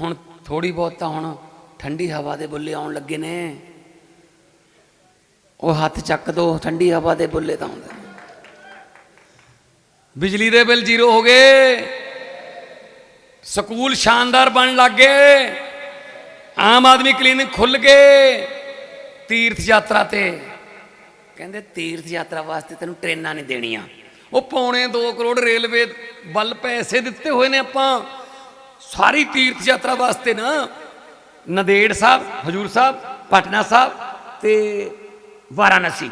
ਹੁਣ ਥੋੜੀ ਬਹੁਤ ਤਾਂ ਹੁਣ ਠੰਡੀ ਹਵਾ ਦੇ ਬੁੱਲੇ ਆਉਣ ਲੱਗੇ ਨੇ। ਉਹ ਹੱਥ ਚੱਕ ਦੋ, ਠੰਡੀ ਹਵਾ ਦੇ ਬੁੱਲੇ ਤਾਂ ਆਉਂਦੇ ਬਿਜਲੀ ਦੇ ਬਿੱਲ ਜ਼ੀਰੋ ਹੋ ਗਏ। ਸਕੂਲ ਸ਼ਾਨਦਾਰ ਬਣ ਲੱਗੇ ਆਮ ਆਦਮੀ ਕਲੀਨਿਕ ਖੁੱਲ ਗਏ ਤੀਰਥ ਯਾਤਰਾ ਤੇ। ਕਹਿੰਦੇ ਤੀਰਥ ਯਾਤਰਾ ਵਾਸਤੇ ਤੈਨੂੰ ਟ੍ਰੇਨਾਂ ਨਹੀਂ ਦੇਣੀਆਂ। ਉਹ ਪੌਣੇ 2 ਕਰੋੜ ਰੇਲਵੇ ਵੱਲ ਪੈਸੇ ਦਿੱਤੇ ਹੋਏ ਨੇ ਆਪਾਂ। ਸਾਰੀ ਤੀਰਥ ਯਾਤਰਾ ਵਾਸਤੇ ਨਾ ਨੰਦੇੜ ਸਾਹਿਬ, ਹਜੂਰ ਸਾਹਿਬ, ਪਟਨਾ ਸਾਹਿਬ ਤੇ ਵਾਰਾਣਸੀ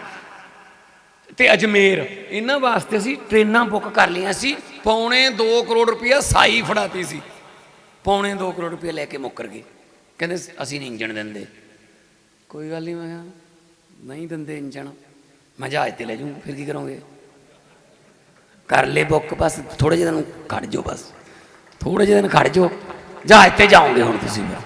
ਤੇ ਅਜਮੇਰ। ਇਹਨਾਂ ਵਾਸਤੇ ਅਸੀਂ ਟ੍ਰੇਨਾਂ ਬੁੱਕ ਕਰ ਲਈਆਂ ਸੀ। ਪੌਣੇ 2 ਕਰੋੜ ਰੁਪਇਆ ਸਾਈ ਫੜਾਤੀ ਸੀ। ਪੌਣੇ 2 ਕਰੋੜ ਰੁਪਇਆ ਲੈ ਕੇ ਮੁੱਕਰ ਗਏ। ਕਹਿੰਦੇ ਅਸੀਂ ਨਹੀਂ ਇੰਜਣ ਦਿੰਦੇ। ਕੋਈ ਗੱਲ ਨਹੀਂ, ਮੈਂ ਕਿਹਾ, ਨਹੀਂ ਦਿੰਦੇ ਇੰਜਣ। ਮੈਂ ਜਹਾਜ਼ ਤੇ ਲੈ ਜਾਊਂ, ਫਿਰ ਕੀ ਕਰੋਗੇ? ਕਰ ਲੈ ਬੁੱਕ, ਬਸ ਥੋੜੇ ਜਿਹੇ ਦਿਨ ਖੜ ਜੋ ਬਸ। ਥੋੜੇ ਜਿਹੇ ਦਿਨ ਖੜ ਜਾਓ। ਜਹਾਜ਼ ਤੇ ਜਾਓਗੇ ਹੁਣ ਤੁਸੀਂ ਫਿਰ।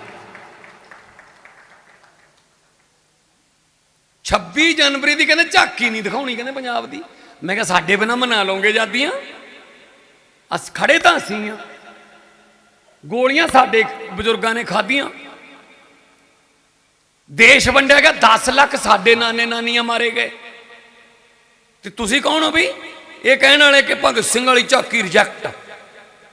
26 ਜਨਵਰੀ ਦੀ ਕਹਿੰਦੇ ਝਾਕੀ ਨਹੀਂ ਦਿਖਾਉਣੀ ਕਹਿੰਦੇ ਪੰਜਾਬ ਦੀ। ਮੈਂ ਕਿਹਾ ਸਾਡੇ ਬਿਨਾ ਮਨਾ ਲਓਗੇ ਜਾਦੀਆਂ ਅਸ ਖੜੇ ਤਾਂ ਅਸੀਂ ਆ। ਗੋਲੀਆਂ ਸਾਡੇ ਬਜ਼ੁਰਗਾਂ ਨੇ ਖਾਧੀਆਂ। ਦੇਸ਼ ਵੰਡਿਆ ਗਿਆ 10 ਲੱਖ ਸਾਡੇ ਨਾਨੇ ਨਾਨੀਆਂ ਮਾਰੇ ਗਏ। ਤੇ ਤੁਸੀਂ ਕੌਣ ਹੋ ਵੀ ਇਹ ਕਹਿਣ ਵਾਲੇ ਕਿ ਭਗਤ ਸਿੰਘ ਵਾਲੀ ਝਾਕੀ ਰਿਜੈਕਟ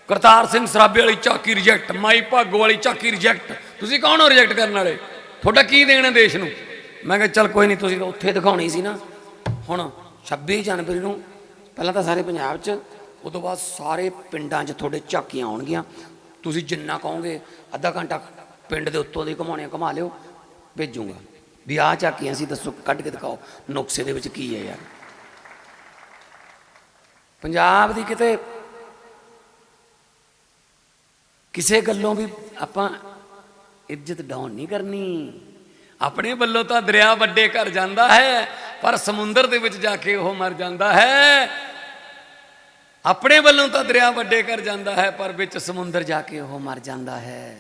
ਕਰਤਾਰ ਸਿੰਘ ਸਰਾਬੇ ਵਾਲੀ ਝਾਕੀ ਰਿਜੈਕਟ ਮਾਈ ਭਾਗੋ ਵਾਲੀ ਝਾਕੀ ਰਿਜੈਕਟ ਤੁਸੀਂ ਕੌਣ ਹੋ ਰਿਜੈਕਟ ਕਰਨ ਵਾਲੇ? ਤੁਹਾਡਾ ਕੀ ਦੇਣਾ ਦੇਸ਼ ਨੂੰ? ਮੈਂ ਕਿਹਾ, ਚੱਲ ਕੋਈ ਨਹੀਂ, ਤੁਸੀਂ ਤਾਂ ਉੱਥੇ ਦਿਖਾਉਣੀ ਸੀ ਨਾ। ਹੁਣ 26 ਜਨਵਰੀ ਨੂੰ, ਪਹਿਲਾਂ ਤਾਂ ਸਾਰੇ ਪੰਜਾਬ 'ਚ ਉਸ ਤੋਂ ਬਾਅਦ ਸਾਰੇ ਪਿੰਡਾਂ 'ਚ ਤੁਹਾਡੇ ਝਾਕੀਆਂ ਆਉਣਗੀਆਂ। ਤੁਸੀਂ ਜਿੰਨਾ ਕਹੋਗੇ, ਅੱਧਾ ਘੰਟਾ ਪਿੰਡ ਦੇ ਉੱਤੋਂ ਦੀ ਘਮਾਉਣੀਆਂ, ਘਮਾ ਲਿਓ, ਭੇਜੂਗਾ। ਵੀ ਆਹ ਝਾਕੀਆਂ ਸੀ, ਦੱਸੋ, ਕੱਢ ਕੇ ਦਿਖਾਓ, ਨੁਕਸੇ ਦੇ ਵਿੱਚ ਕੀ ਹੈ ਯਾਰ। ਪੰਜਾਬ ਦੀ ਕਿਤੇ ਕਿਸੇ ਗੱਲੋਂ ਵੀ ਆਪਾਂ ਇੱਜ਼ਤ ਡਾਊਨ ਨਹੀਂ ਕਰਨੀ। ਆਪਣੇ ਵੱਲੋਂ ਤਾਂ ਦਰਿਆ ਵੱਡੇ ਘਰ ਜਾਂਦਾ ਹੈ, ਪਰ ਸਮੁੰਦਰ ਦੇ ਵਿੱਚ ਜਾ ਕੇ ਉਹ ਮਰ ਜਾਂਦਾ ਹੈ। ਆਪਣੇ ਵੱਲੋਂ ਤਾਂ ਦਰਿਆ ਵੱਡੇ ਘਰ ਜਾਂਦਾ ਹੈ, ਪਰ ਵਿੱਚ ਸਮੁੰਦਰ ਜਾ ਕੇ ਉਹ ਮਰ ਜਾਂਦਾ ਹੈ।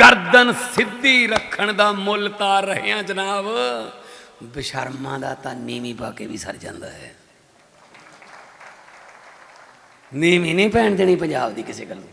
ਗਰਦਨ ਸਿੱਧੀ ਰੱਖਣ ਦਾ ਮੁੱਲ ਤਾਰ ਰਹੇ ਆ ਜਨਾਬ, ਬਿਸ਼ਰਮਾਂ ਦਾ ਤਾਂ ਨੀਵੀਂ ਪਾ ਕੇ ਵੀ ਸਰ ਜਾਂਦਾ ਹੈ। ਨੀਵੀਂ ਨਹੀਂ ਪੈਣ ਦੇਣੀ ਪੰਜਾਬ ਦੀ ਕਿਸੇ ਗੱਲ ਨੂੰ